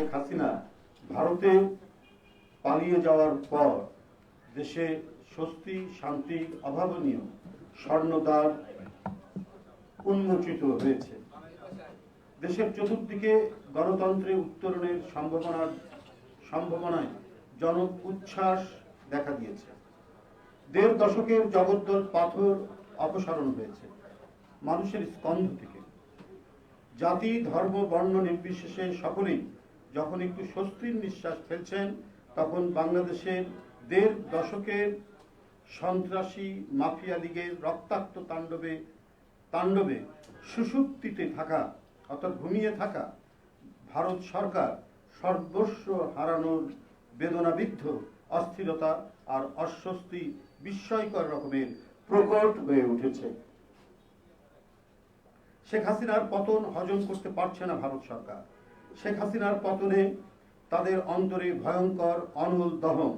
শেখ হাসিনা ভারতে পালিয়ে যাওয়ার পর দেশে স্বস্তি, শান্তি, অভাবনীয় স্বর্ণদ্বার উন্মোচিত হয়েছে। দেশের চতুর্দিকে গণতন্ত্রে উত্তরণের সম্ভাবনার সম্ভাবনায় জন উচ্ছ্বাস দেখা দিয়েছে। দেড় দশকের জগদ্দল পাথর অপসারণ হয়েছে মানুষের স্কন্ধ থেকে। জাতি, ধর্ম, বর্ণ নির্বিশেষে সকলেই যখন একটু স্বস্তির নিঃশ্বাস ফেলছেন, তখন বাংলাদেশের দেড় দশকের সন্ত্রাসী মাফিয়া লীগের রক্তাক্ত তাণ্ডবে তাণ্ডবে সুষুপ্তিতে থাকা, অর্থাৎ ঘুমিয়ে থাকা ভারত সরকার সর্বস্ব হারানোর বেদনাবিদ্ধ অস্থিরতা আর অস্বস্তি বিস্ময়কর রকমের প্রকট হয়ে উঠেছে। শেখ হাসিনার পতন হজম করতে পারছে না ভারত সরকার। শেখ হাসিনার পতনে তাদের অন্তরে ভয়ঙ্কর অনল দহন।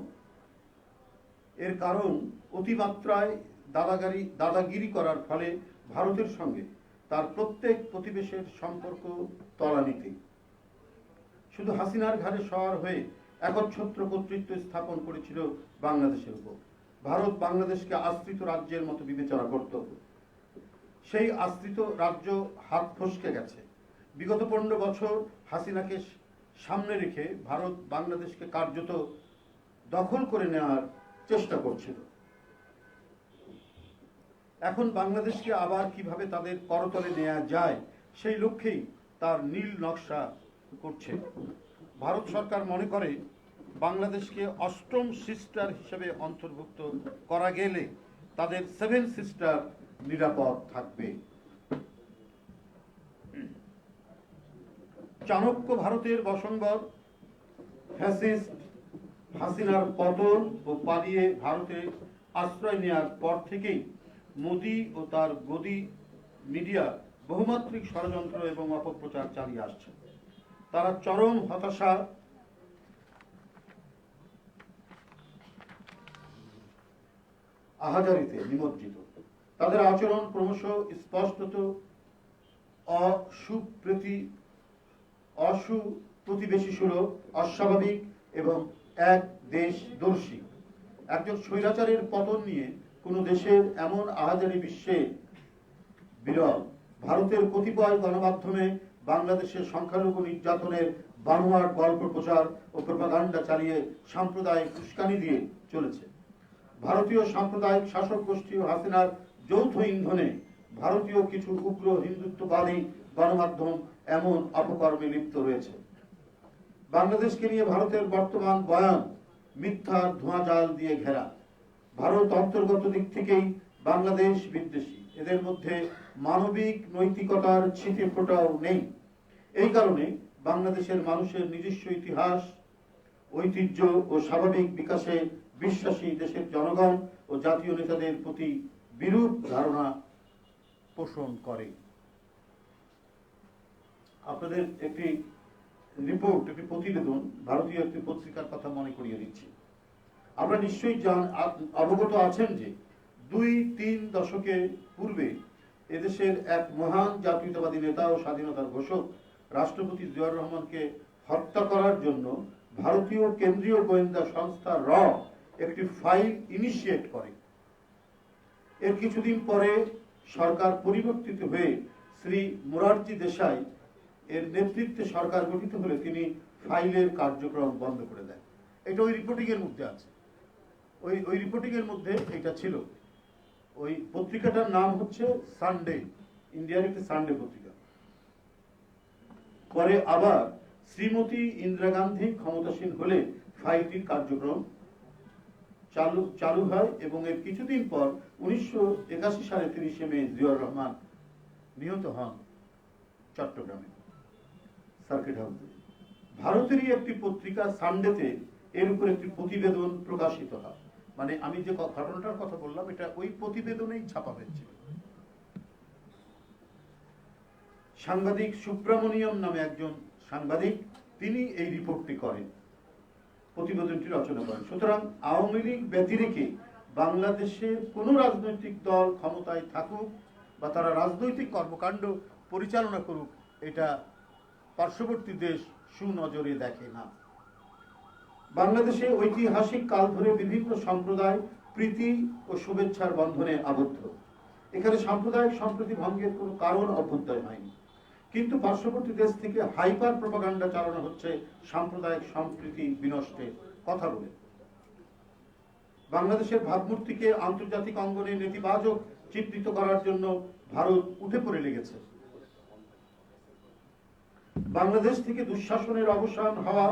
এর কারণ অতিমাত্রায় দাদাগারি, দাদাগিরি করার ফলে ভারতের সঙ্গে তার প্রত্যেক প্রতিবেশের সম্পর্ক তলানিতে। শুধু হাসিনার ঘাড়ে সওয়ার হয়ে একচ্ছত্র কর্তৃত্ব স্থাপন করেছিল বাংলাদেশের উপর। ভারত বাংলাদেশকে আশ্রিত রাজ্যের মতো বিবেচনা করত। সেই আশ্রিত রাজ্য হাত ফসকে গেছে। বিগত পনেরো বছর হাসিনাকে সামনে রেখে ভারত বাংলাদেশকে কার্যত দখল করে নেওয়ার চেষ্টা করছিল। এখন বাংলাদেশকে আবার কীভাবে তাদের করতলে নেওয়া যায়, সেই লক্ষ্যেই তার নীল নকশা করছে। ভারত সরকার মনে করে, বাংলাদেশকে অষ্টম সিস্টার হিসেবে অন্তর্ভুক্ত করা গেলে তাদের সেভেন সিস্টার নিরাপদ থাকবে। চাণক্য ভারতের বসঙ্গর ফ্যাসিস্ট হাসিনার পতন ও পালিয়ে ভারতে আশ্রয় নেওয়ার পর থেকেই মোদি ও তার গদি মিডিয়া বহুমাত্রিক ষড়যন্ত্র এবং অপপ্রচার চালিয়ে আসছে। তারা চরম হতাশা আহাজারিতে নিমজ্জিত। তাদের আচরণ ক্রমশ স্পষ্টত অসুপ্রতি অসু প্রতিবেশী সুলভ অস্বাভাবিক এবং এক দেশ দর্শী একজন স্বৈরাচারের পতন নিয়ে কোন দেশের এমন আহাজারি বিশ্বে বিরল। ভারতের কতিপয় গণমাধ্যমে বাংলাদেশের সংখ্যালঘু নির্যাতনের বানোয়ার গল্প প্রচার ও প্রপাগান্ডা চালিয়ে সাম্প্রদায়িক উস্কানি দিয়ে চলেছে। ভারতীয় সাম্প্রদায়িক শাসক গোষ্ঠী ও হাসিনার যৌথ ইন্ধনে ভারতীয় কিছু উগ্র হিন্দুত্ববাদী গণমাধ্যম এমন অপকর্মে লিপ্ত রয়েছে। বাংলাদেশকে নিয়ে ভারতের বর্তমান বয়ান মিথ্যার ধোঁয়াজাল দিয়ে ঘেরা। ভারত অন্তর্গত দিক থেকেই বাংলাদেশ বিদ্বেষী। এদের মধ্যে মানবিক নৈতিকতার ছিটে ফোটাও নেই। এই কারণে বাংলাদেশের মানুষের নিজস্ব ইতিহাস, ঐতিহ্য ও স্বাভাবিক বিকাশে বিশ্বাসী দেশের জনগণ ও জাতীয় নেতাদের প্রতি বিরূপ ধারণা পোষণ করে। আপনাদের একটি রিপোর্ট একটি প্রতিবেদন, ভারতীয় একটি পত্রিকার কথা মনে করিয়ে দিচ্ছি। আমরা নিশ্চয়ই অবগত আছেন যে দুই তিন দশকে পূর্বে এদেশের এক মহান জাতীয়তাবাদী নেতা ও স্বাধীনতার ঘোষক রাষ্ট্রপতি জিয়াউর রহমানকে হত্যা করার জন্য ভারতীয় কেন্দ্রীয় গোয়েন্দা সংস্থা র একটি ফাইল ইনিশিয়েট করে। এর কিছুদিন পরে সরকার পরিবর্তিত হয়ে শ্রী মোরারজি দেশাই এর নেতৃত্বে সরকার গঠিত হলে তিনি ফাইলের কার্যক্রম বন্ধ করে দেন। এটা ওই রিপোর্টিং এর মধ্যে আছে। ওই ওই রিপোর্টিং এর মধ্যে এটা ছিল। ওই পত্রিকাটার নাম হচ্ছে সানডে ইন্ডিয়ার একটি সানডে পত্রিকা। পরে আবার শ্রীমতী ইন্দিরা গান্ধী ক্ষমতাসীন হলে ফাইলটির কার্যক্রম চালু চালু হয় এবং এর কিছুদিন পর উনিশশো একাশি সালে তিরিশে মে জিয়াউর রহমান নিহত হন চট্টগ্রামে, সার্কিট হাউসে। ভারতেরই একটি পত্রিকা সানডেতে এর উপর একটি প্রতিবেদন প্রকাশিত হয়। মানে আমি যে ঘটনাটার কথা বললাম, এটা ওই প্রতিবেদনেই ছাপা হয়েছিল সাংবাদিক সুব্রামণিয়ম নামে একজন সাংবাদিক, তিনি এই রিপোর্টটি করেন। প্রতিবেদনটি রচনা করেন। সুতরাং আওয়ামী লীগ ব্যতিরেকে বাংলাদেশের কোন রাজনৈতিক দল ক্ষমতায় থাকুক বা তারা রাজনৈতিক কর্মকাণ্ড পরিচালনা করুক, এটা পার্শ্ববর্তী দেশ সুনজরে দেখে না। বাংলাদেশে ঐতিহাসিক কাল ধরে বিভিন্ন সম্প্রদায় প্রীতি ও শুভেচ্ছার বন্ধনে আবদ্ধ। এখানে সাম্প্রদায়িক সম্প্রীতি ভঙ্গের কোনো কারণ অভ্যুদয় হয়নি। কিন্তু পার্শ্ববর্তী দেশ থেকে হাইপার প্রপাগান্ডা চালানো হচ্ছে সাম্প্রদায়িক সম্প্রীতি বিনষ্টের কথা বলে। বাংলাদেশের ভাবমূর্তিকে আন্তর্জাতিক অঙ্গনে নেতিবাচক চিত্রিত করার জন্য ভারত উঠে পড়ে লেগেছে। বাংলাদেশ থেকে দুঃশাসনের অবসান হওয়া,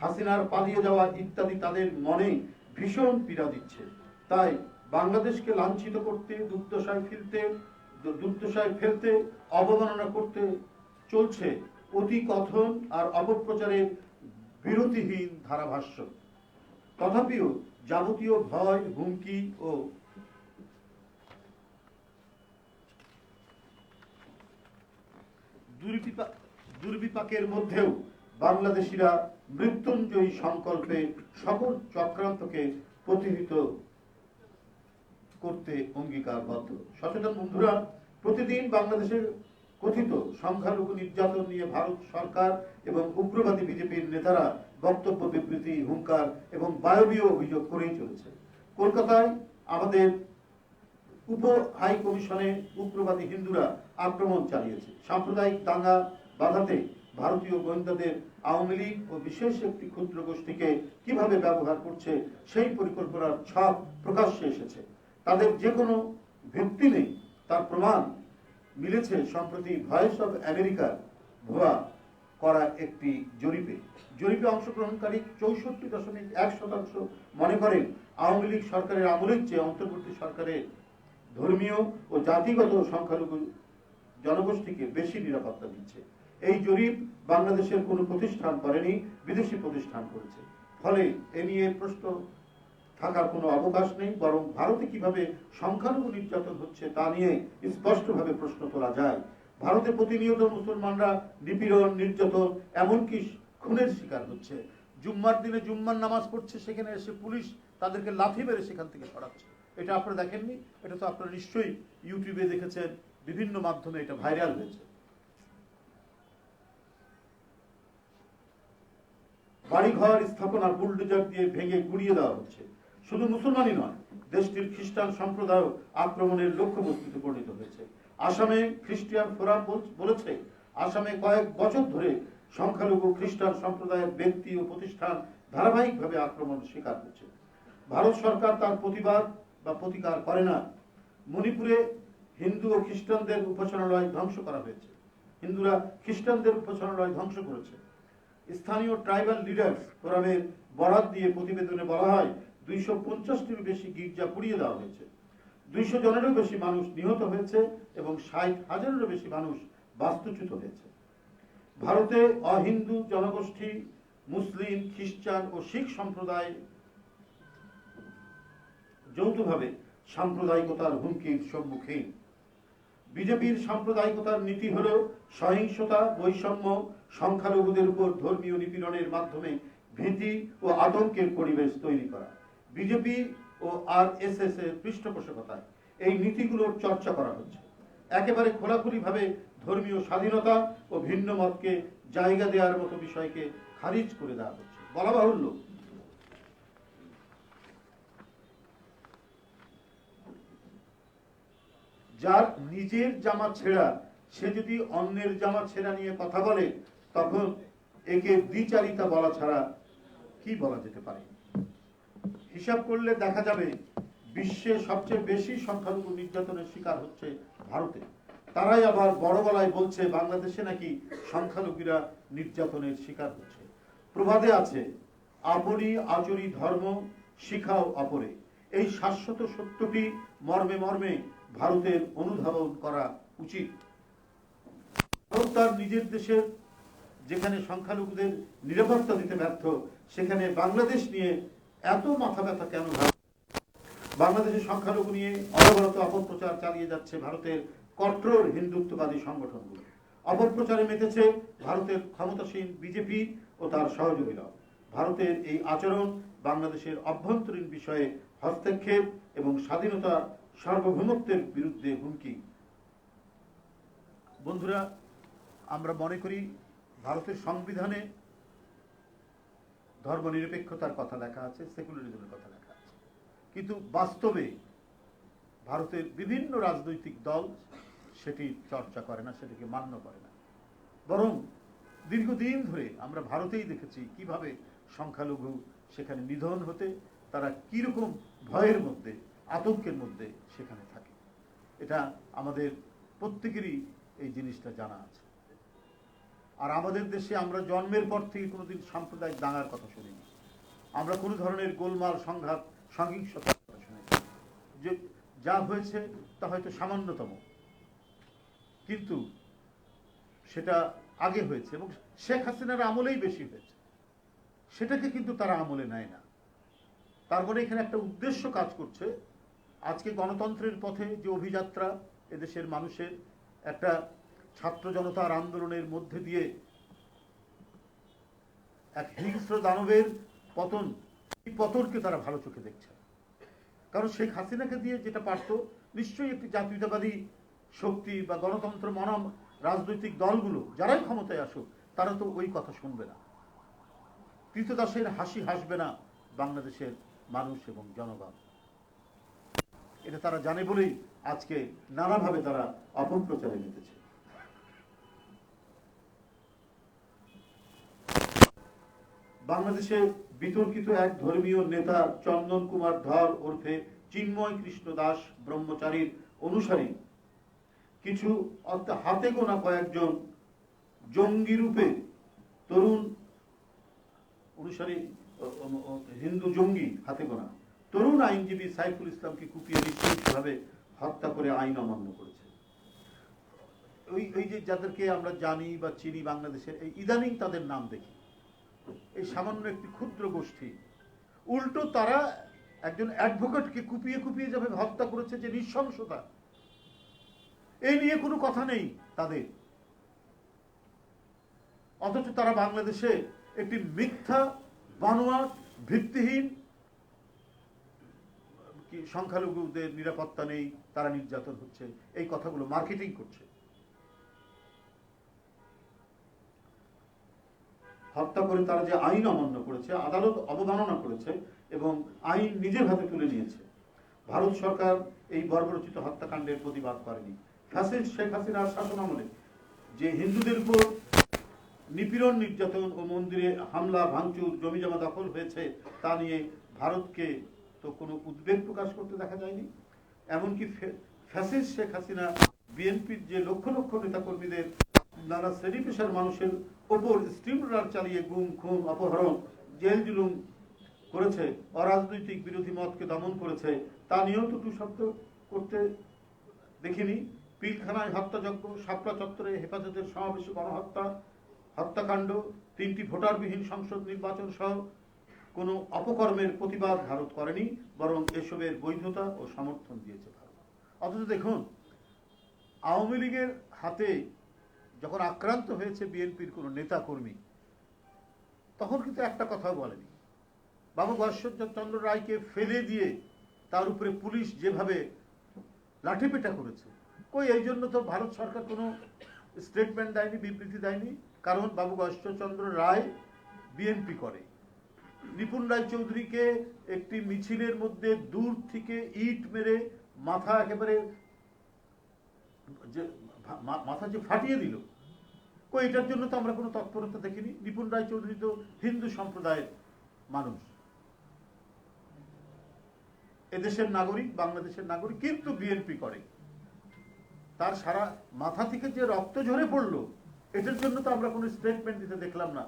হাসিনার পালিয়ে যাওয়া ইত্যাদি তাদের মনে ভীষণ পীড়া দিচ্ছে। তাই বাংলাদেশকে লাঞ্ছিত করতে, দুর্দশায় ফেলতে দুর্দশায় ফেলতে, অবমাননা করতে চলছে অতি কথন আর অপপ্রচারের বিরতিহীন ধারাভাষ্য। তথাপিও যাবতীয় ভয়, হুমকি ও দুর্বিপাকের মধ্যেও বাংলাদেশিরা মৃত্যুঞ্জয়ী সংকল্পে সকল চক্রান্তকে প্রতিহিত করতে অঙ্গীকারবদ্ধ। সচেতন বন্ধুরা, প্রতিদিন বাংলাদেশের কথিত, সংখ্যালঘু নির্যাতন নিয়ে ভারত সরকার এবং উগ্রবাদী বিজেপির নেতারা বক্তব্য, বিবৃতি, হুঙ্কার এবং বায়বীয় অভিযোগ করেই চলেছে। কলকাতায় আমাদের উপ হাই কমিশনে উগ্রবাদী হিন্দুরা আক্রমণ চালিয়েছে। সাম্প্রদায়িক দাঙ্গা বাধাতে ভারতীয় গোয়েন্দাদের আওয়ামী লীগ ও বিশেষ একটি ক্ষুদ্র গোষ্ঠীকে কীভাবে ব্যবহার করছে, সেই পরিকল্পনার ছক প্রকাশ্যে এসেছে। তাদের যে কোনো ভিত্তি নেই, তার প্রমাণ মিলেছে সম্প্রতি ভয়েস অব আমেরিকার ভুয়া করা একটি জরিপে। জরিপে অংশগ্রহণকারী চৌষট্টি দশমিক এক শতাংশ মনে করেন আওয়ামী লীগ সরকারের আমলের চেয়ে অন্তর্বর্তী সরকারের ধর্মীয় ও জাতিগত সংখ্যালঘু জনগোষ্ঠীকে বেশি নিরাপত্তা দিচ্ছে। এই জরিপ বাংলাদেশের কোনো প্রতিষ্ঠান করেনি, বিদেশি প্রতিষ্ঠান করেছে। ফলে এ নিয়ে প্রশ্ন থাকার কোনো অবকাশ নেই, বরং ভারতে কীভাবে সংখ্যালঘু নির্যাতন হচ্ছে তা নিয়ে স্পষ্টভাবে প্রশ্ন তোলা যায়। ভারতে প্রতিনিয়ত মুসলমানরা নিপীড়ন, নির্যাতন, এমনকি খুনের শিকার হচ্ছে। জুম্মার দিনে জুম্মার নামাজ পড়ছে, সেখানে এসে পুলিশ তাদেরকে লাথি মেরে সেখান থেকে সরাচ্ছে। এটা আপনারা দেখেননি, এটা তো আপনারা নিশ্চয়ই ইউটিউবে দেখেছেন, বিভিন্ন মাধ্যমে এটা ভাইরাল হয়েছে। বাড়িঘর স্থাপনা বুলডোজার দিয়ে ভেঙে গুড়িয়ে দেওয়া হচ্ছে। শুধু মুসলমানই নয়, দেশটির খ্রিস্টান সম্প্রদায় আক্রমণের লক্ষ্যবস্তুতে পরিণত হয়েছে। আসামে খ্রিস্টিয়ান ফোরাম বলেছে আসামে কয়েক বছর ধরে সংখ্যালঘু খ্রিস্টান সম্প্রদায়ের ব্যক্তি ও প্রতিষ্ঠান ধারাবাহিকভাবে আক্রমণ শিকার হচ্ছে ভারত সরকার তার প্রতিবাদ বা প্রতিকার করে না। মণিপুরে হিন্দু ও খ্রিস্টানদের উপাসনালয় ধ্বংস করা হয়েছে। হিন্দুরা খ্রিস্টানদের উপাসনালয় ধ্বংস করেছে। স্থানীয় ট্রাইবাল লিডার্স ফোরামের বরাত দিয়ে প্রতিবেদনে বলা হয় দুইশো পঞ্চাশটির বেশি গির্জা পুড়িয়ে দেওয়া হয়েছে। দুইশো জনেরও বেশি মানুষ নিহত হয়েছে এবং ষাট হাজারেরও বেশি মানুষ বাস্তুচ্যুত হয়েছে। ভারতে অহিন্দু জনগোষ্ঠী, মুসলিম, খ্রিস্টান ও শিখ সম্প্রদায় যৌথভাবে সাম্প্রদায়িকতার হুমকির সম্মুখীন। বিজেপির সাম্প্রদায়িকতার নীতি হল সহিংসতা, বৈষম্য, সংখ্যালঘুদের উপর ধর্মীয় নিপীড়নের মাধ্যমে ভীতি ও আতঙ্কের পরিবেশ তৈরি করা। বিজেপি ও আর এস এস এর পৃষ্ঠপোষকতায় এই নীতিগুলোর চর্চা করা হচ্ছে। একেবারে খোলাখুলিভাবে ধর্মীয় স্বাধীনতা ও ভিন্ন মতকে জায়গা দেওয়ার মতো বিষয়কে খারিজ করে দেওয়া হচ্ছে। বলা বাহুল্য। যার নিজের জামা ছেঁড়া, সে যদি অন্যের জামা ছেঁড়া নিয়ে কথা বলে, তখন একে দ্বিচারিতা বলা ছাড়া কি বলা যেতে পারে? হিসাব করলে দেখা যাবে বিশ্বে সবচেয়ে বেশি সংখ্যালঘু নির্যাতনের শিকার হচ্ছে ভারতে। তারাই আবার বড় গলায় বলছে বাংলাদেশে নাকি সংখ্যালঘুরা নির্যাতনের শিকার হচ্ছে। প্রবাদে আছে আপরি আচরি ধর্ম শিখাও অপরে। এই শাশ্বত সত্যটি মর্মে মর্মে ভারতের অনুধাবন করা উচিত। ভারত তার নিজের দেশের যেখানে সংখ্যালঘুদের নিরাপত্তা দিতে ব্যর্থ, সেখানে বাংলাদেশ নিয়ে এত মাথা ব্যথা কেন বাংলাদেশের সংখ্যালঘু নিয়ে অনবরত অপপ্রচার চালিয়ে যাচ্ছে ভারতের কঠোর হিন্দুত্ববাদী সংগঠনগুলো। অপপ্রচারে মেতেছে ভারতের ক্ষমতাসীন বিজেপি ও তার সহযোগীরা। ভারতের এই আচরণ বাংলাদেশের অভ্যন্তরীণ বিষয়ে হস্তক্ষেপ এবং স্বাধীনতা সার্বভৌমত্বের বিরুদ্ধে হুমকি। বন্ধুরা, আমরা মনে করি ভারতের সংবিধানে ধর্মনিরপেক্ষতার কথা লেখা আছে সেকুলারিজমের কথা লেখা আছে। কিন্তু বাস্তবে ভারতের বিভিন্ন রাজনৈতিক দল সেটি চর্চা করে না, সেটিকে মান্য করে না। বরং দীর্ঘদিন ধরে আমরা ভারতেই দেখেছি কীভাবে সংখ্যালঘু সেখানে নিধন হতে, তারা কীরকম ভয়ের মধ্যে, আতঙ্কের মধ্যে সেখানে থাকে। এটা আমাদের প্রত্যেকেরই এই জিনিসটা জানা আছে। আর আমাদের দেশে আমরা জন্মের পর থেকে কোনোদিন সাম্প্রদায়িক দাঙ্গার কথা শুনিনি। আমরা কোনো ধরনের গোলমাল, সংঘাত, সহিংসতার কথা শুনেছি যে যা হয়েছে তা হয়তো সামান্যতম। কিন্তু সেটা আগে হয়েছে এবং শেখ হাসিনার আমলেই বেশি হয়েছে। সেটাকে কিন্তু তারা আমলে নেয় না। তারপরে এখানে একটা উদ্দেশ্য কাজ করছে। আজকে গণতন্ত্রের পথে যে অভিযাত্রা এদেশের মানুষের একটা ছাত্র জনতার আন্দোলনের মধ্যে দিয়ে এক হিংস্র দানবের পতন, এই পতনকে তারা ভালো চোখে দেখছে। কারণ শেখ হাসিনাকে দিয়ে যেটা পারত, নিশ্চয়ই একটি জাতীয়তাবাদী শক্তি বা গণতন্ত্র মনম রাজনৈতিক দলগুলো, যারাই ক্ষমতায় আসুক, তারা তো ওই কথা শুনবে না। কৃতদাসের হাসি হাসবে না বাংলাদেশের মানুষ এবং জনগণ। এটা তারা জানে বলেই আজকে নানাভাবে তারা অপপ্রচারে মেতেছে বাংলাদেশে বিতর্কিত এক ধর্মীয় নেতা চন্দন কুমার ধর ওরফে চিন্ময় কৃষ্ণ দাস ব্রহ্মচারীর অনুসারী। কিছু অর্থাৎ হাতে গোনা কয়েকজন জঙ্গি রূপে তরুণ অনুসারী হিন্দু জঙ্গি হাতে গোনা। তরুণ আইনজীবী সাইফুল ইসলামকে কুপিয়ে নিশ্চিতভাবে হত্যা করে আইন অমান্য করেছে। ওই ওই যে যাদেরকে আমরা জানি বা চিনি বাংলাদেশের, এই ইদানিং তাদের নাম দেখি। এই সামান্য একটি ক্ষুদ্র গোষ্ঠী। উল্টো তারা একজন অ্যাডভোকেটকে কুপিয়ে কুপিয়ে যাবে হত্যা করেছে, যে নৃশংসতা এই নিয়ে কোনো কথা নেই তাদের। অথচ তারা বাংলাদেশে একটি মিথ্যা, বানোয়াট, ভিত্তিহীন সংখ্যালঘুদের নিরাপত্তা নেই, তারা নির্যাতন হচ্ছে, এই কথাগুলো মার্কেটিং করছে। হত্যা করে তারা যে আইন অমান্য করেছে, আদালত অবমাননা করেছে এবং আইন নিজের হাতে তুলে নিয়েছে। ভারত সরকার এই বর্বরচিত হত্যাকাণ্ডের প্রতিবাদ করেনি। ফ্যাসিস্ট শেখ হাসিনার শাসন আমলে যে হিন্দুদের উপর নিপীড়ন, নির্যাতন ও মন্দিরে হামলা, ভাঙচুর, জমিজমা দখল হয়েছে তা নিয়ে ভারতকে তো কোনো উদ্বেগ প্রকাশ করতে দেখা যায়নি। এমনকি ফ্যাসিস্ট শেখ হাসিনা বিএনপির যে লক্ষ লক্ষ নেতাকর্মীদের নানা শ্রেণি পেশার মানুষের ওপর স্টিমরার চালিয়ে গুম, খুন, অপহরণ, জেল জুলুম করেছে, অরাজনৈতিক বিরোধী মতকে দমন করেছে। তা নিয়েও তো শব্দ করতে দেখিনি। পিলখানায় হত্যাযজ্ঞ, শাপলা চত্বরে হেফাজতের সমাবেশে গণহত্যা, হত্যাকাণ্ড, তিনটি ভোটারবিহীন সংসদ নির্বাচন সহ কোনো অপকর্মের প্রতিবাদ ভারত করেনি, বরং এসবের বৈধতা ও সমর্থন দিয়েছে ভারত। অথচ দেখুন, আওয়ামী লীগের হাতে যখন আক্রান্ত হয়েছে বিএনপির কোনো নেতা কর্মী তখন কিন্তু একটা কথাও বলেনি। বাবু চন্দ্র রায়কে ফেলে দিয়ে তার উপরে পুলিশ যেভাবে লাঠিপেটা করেছে, কই এই জন্য তো ভারত সরকার কোনো স্টেটমেন্ট দেয়নি, বিবৃতি দেয়নি? কারণ বাবু চন্দ্র রায় বিএনপি করে। নিপুণ রায় চৌধুরীকে একটি মিছিলের মধ্যে দূর থেকে ইট মেরে মাথা একেবারে মাথা যে ফাটিয়ে দিল। কই, এটার জন্য তো আমরা কোনো তৎপরতা দেখিনি। নিপুণ রায় চৌধুরী তো হিন্দু সম্প্রদায়ের মানুষ। এদেশের নাগরিক, বাংলাদেশের নাগরিক, কিন্তু বিএনপি করে। তার সারা মাথা থেকে যে রক্ত ঝরে পড়ল, এটার জন্য তো আমরা কোনো স্টেটমেন্ট দিতে দেখলাম না।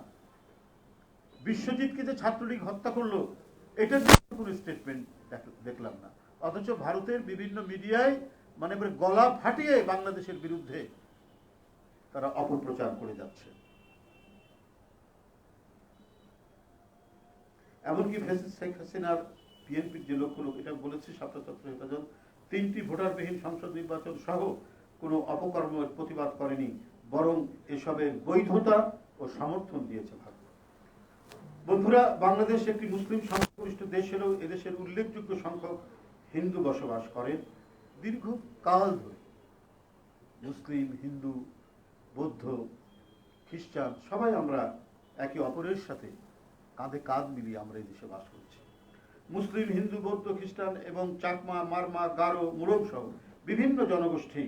বিশ্বজিৎকে যে ছাত্রলীগ হত্যা করল, এটার জন্য কোনো স্টেটমেন্ট দেখলাম না। অথচ ভারতের বিভিন্ন মিডিয়ায় মানে গলা ফাটিয়ে বাংলাদেশের বিরুদ্ধে তারা অপপ্রচার করে যাচ্ছে। এমনকি শেখ হাসিনার বিএনপির যে লক্ষ্য লোক এটা বলেছে সাপ্তাহ হেফাজত, তিনটি ভোটারবিহীন সংসদ নির্বাচন সহ কোনো অপকর্মের প্রতিবাদ করেনি, বরং এসবের বৈধতা ও সমর্থন দিয়েছে ভারত। বন্ধুরা, বাংলাদেশ একটি মুসলিম সংখ্যাগরিষ্ঠ দেশ হলেও এদেশের উল্লেখযোগ্য সংখ্যক হিন্দু বসবাস করেন। দীর্ঘ কাল ধরে মুসলিম, হিন্দু, বৌদ্ধ, খ্রিস্টান, সবাই আমরা একে অপরের সাথে কাঁধে কাঁধ মিলিয়ে আমরা এই দেশে বাস করছি। মুসলিম, হিন্দু, বৌদ্ধ, খ্রিস্টান এবং চাকমা, মারমা, গারো মুরগ সহ বিভিন্ন জনগোষ্ঠী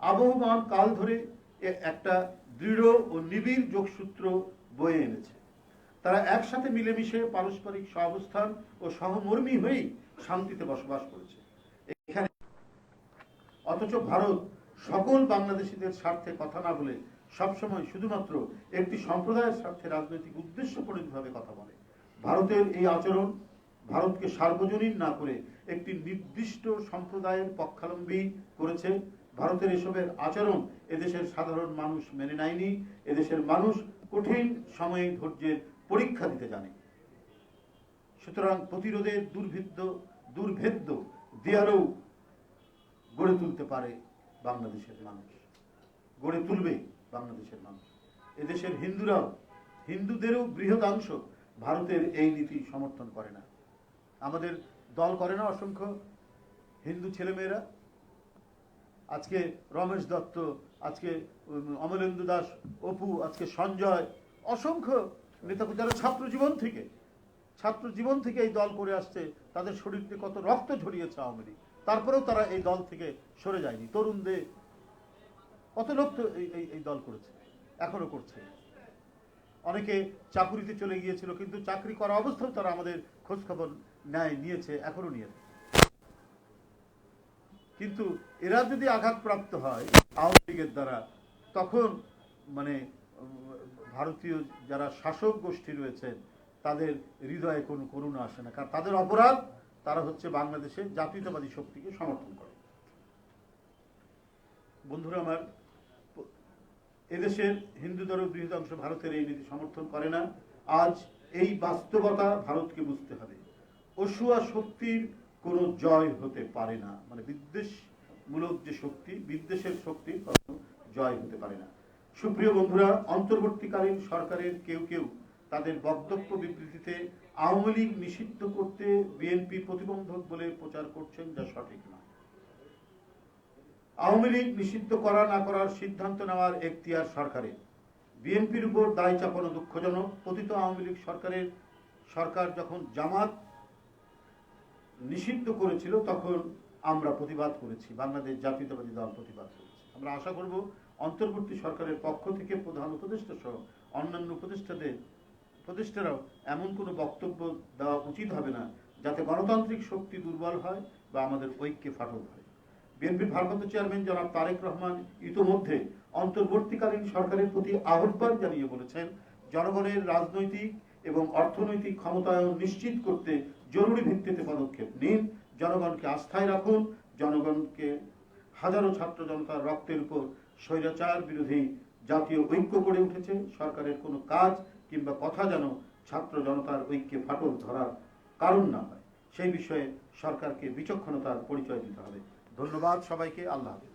আবহমান কাল ধরে একটা দৃঢ় ও নিবিড় যোগসূত্র বয়ে এনেছে। তারা একসাথে মিলেমিশে পারস্পরিক সহাবস্থান ও সহমর্মী হয়েই শান্তিতে বসবাস করেছে। অথচ ভারত সকল বাংলাদেশিদের স্বার্থে কথা না বলে সবসময় শুধুমাত্র একটি সম্প্রদায়ের স্বার্থে রাজনৈতিক উদ্দেশ্য পরিণতভাবে কথা বলে। ভারতের এই আচরণ ভারতকে সার্বজনীন না করে একটি নির্দিষ্ট সম্প্রদায়ের পক্ষাবলম্বী করেছে। ভারতের এসবের আচরণ এদেশের সাধারণ মানুষ মেনে নেয়নি, এদেশের মানুষ কঠিন সময়ে ধৈর্যের পরীক্ষা দিতে জানে। সুতরাং প্রতিরোধের দুর্ভিদ্য দুর্ভেদ্য দেয়ারও গড়ে তুলতে পারে বাংলাদেশের মানুষ। গড়ে তুলবে বাংলাদেশের মানুষ। এদেশের হিন্দুরাও, হিন্দুদেরও বৃহদাংশ ভারতের এই নীতি সমর্থন করে না। আমাদের দল করে না অসংখ্য হিন্দু ছেলেমেয়েরা। আজকে রমেশ দত্ত, আজকে অমলেন্দু দাস, অপু, আজকে সঞ্জয়, অসংখ্য নেতা যারা ছাত্র জীবন থেকে, ছাত্র জীবন থেকে এই দল করে আসছে, তাদের শরীরতে কত রক্ত ঝরিয়েছে আওয়ামী লীগ। তারপরেও তারা এই দল থেকে সরে যায়নি। তরুণদের কত লোক তো এই, এই- দল করেছে, এখনও করছে। অনেকে চাকুরিতে চলে গিয়েছিল, কিন্তু চাকরি করা অবস্থাও তারা আমাদের খোঁজ খবর নেয় নিয়েছে, এখনও নিয়েছে। কিন্তু এরা যদি আঘাতপ্রাপ্ত হয় আওয়ামী লীগের দ্বারা, তখন মানে ভারতীয় যারা শাসক গোষ্ঠী রয়েছেন, তাদের হৃদয়ে কোনো করুণা আসে না। কারণ তাদের অপরাধ তারা হচ্ছে বাংলাদেশের জাতীয়তাবাদী শক্তিকে সমর্থন করে। বন্ধুরা, আমার এদেশের হিন্দুদের বৃহদাংশ ভারতের এই নীতি সমর্থন করে না। আজ এই বাস্তবতা ভারতকে বুঝতে হবে। অসুয়া শক্তির কোনো জয় হতে পারে না। মানে বিদ্বেষমূলক যে শক্তি, বিদ্বেষের শক্তি কোনো জয় হতে পারে না। সুপ্রিয় বন্ধুরা, অন্তর্বর্তীকালীন সরকারের কেউ কেউ তাদের বক্তব্য বিবৃতিতে আওয়ামী লীগ নিষিদ্ধ করতে বিএনপি প্রতিবন্ধক বলে প্রচার করছেন যা সঠিক নয়। আওয়ামী লীগ নিষিদ্ধ করা না করার সিদ্ধান্ত নেওয়ার এখতিয়ার সরকারের। বিএনপির উপর দায় চাপানো দুঃখজনক। পতিত আওয়ামী লীগ সরকারের সরকার যখন জামাত নিষিদ্ধ করেছিল, তখন আমরা প্রতিবাদ করেছি। বাংলাদেশ জাতীয়তাবাদী দল প্রতিবাদ করেছি। আমরা আশা করব, অন্তর্বর্তী সরকারের পক্ষ থেকে প্রধান উপদেষ্টা সহ অন্যান্য উপদেষ্টাদের উপদেষ্টারাও এমন কোনো বক্তব্য দেওয়া উচিত হবে না যাতে গণতান্ত্রিক শক্তি দুর্বল হয় বা আমাদের ঐক্যে ফাটল হয় বিএনপির ভারপ্রাপ্ত চেয়ারম্যান জনাব তারেক রহমান ইতোমধ্যে অন্তর্বর্তীকালীন সরকারের প্রতি আহ্বান জানিয়ে বলেছেন, জনগণের রাজনৈতিক এবং অর্থনৈতিক ক্ষমতায়ন নিশ্চিত করতে জরুরি ভিত্তিতে পদক্ষেপ নিন, জনগণকে আস্থায় রাখুন, জনগণকে হাজারো ছাত্র জনতার রক্তের উপর স্বৈরাচার বিরোধী জাতীয় ঐক্য গড়ে উঠেছে, সরকারের কোনো কাজ কিংবা কথা যেন ছাত্র জনতার ঐক্যে ফাটল ধরার কারণ না হয়। সেই বিষয়ে সরকারকে বিচক্ষণতার পরিচয় দিতে হবে। ধন্যবাদ সবাইকে। আল্লাহ হাফেজ।